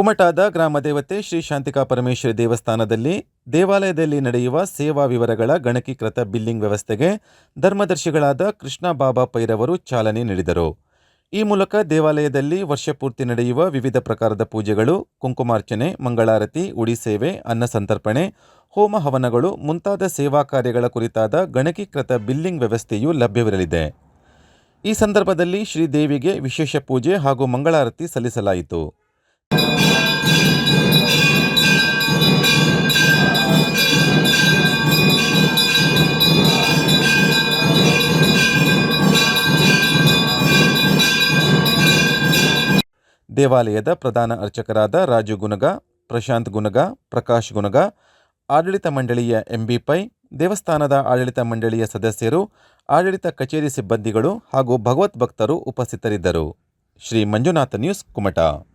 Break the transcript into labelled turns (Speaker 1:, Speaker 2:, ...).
Speaker 1: ಕುಮಟಾದ ಗ್ರಾಮದೇವತೆ ಶ್ರೀ ಶಾಂತಿಕಾ ಪರಮೇಶ್ವರಿ ದೇವಸ್ಥಾನದಲ್ಲಿ ದೇವಾಲಯದಲ್ಲಿ ನಡೆಯುವ ಸೇವಾ ವಿವರಗಳ ಗಣಕೀಕೃತ ಬಿಲ್ಲಿಂಗ್ ವ್ಯವಸ್ಥೆಗೆ ಧರ್ಮದರ್ಶಿಗಳಾದ ಕೃಷ್ಣ ಬಾಬಾ ಪೈರವರು ಚಾಲನೆ ನೀಡಿದರು. ಈ ಮೂಲಕ ದೇವಾಲಯದಲ್ಲಿ ವರ್ಷಪೂರ್ತಿ ನಡೆಯುವ ವಿವಿಧ ಪ್ರಕಾರದ ಪೂಜೆಗಳು, ಕುಂಕುಮಾರ್ಚನೆ, ಮಂಗಳಾರತಿ, ಉಡಿ ಸೇವೆ, ಅನ್ನ ಸಂತರ್ಪಣೆ, ಹೋಮ ಹವನಗಳು ಮುಂತಾದ ಸೇವಾ ಕಾರ್ಯಗಳ ಕುರಿತಾದ ಗಣಕೀಕೃತ ಬಿಲ್ಲಿಂಗ್ ವ್ಯವಸ್ಥೆಯು ಲಭ್ಯವಿರಲಿದೆ. ಈ ಸಂದರ್ಭದಲ್ಲಿ ಶ್ರೀದೇವಿಗೆ ವಿಶೇಷ ಪೂಜೆ ಹಾಗೂ ಮಂಗಳಾರತಿ ಸಲ್ಲಿಸಲಾಯಿತು. ದೇವಾಲಯದ ಪ್ರಧಾನ ಅರ್ಚಕರಾದ ರಾಜು ಗುನಗ, ಪ್ರಶಾಂತ್ ಗುನಗ, ಪ್ರಕಾಶ್ ಗುನಗ, ಆಡಳಿತ ಮಂಡಳಿಯ ಎಂಬಿ ಪೈ, ದೇವಸ್ಥಾನದ ಆಡಳಿತ ಮಂಡಳಿಯ ಸದಸ್ಯರು, ಆಡಳಿತ ಕಚೇರಿ ಸಿಬ್ಬಂದಿಗಳು ಹಾಗೂ ಭಗವತ್ ಭಕ್ತರು ಉಪಸ್ಥಿತರಿದ್ದರು. ಶ್ರೀ ಮಂಜುನಾಥ ನ್ಯೂಸ್, ಕುಮಟಾ.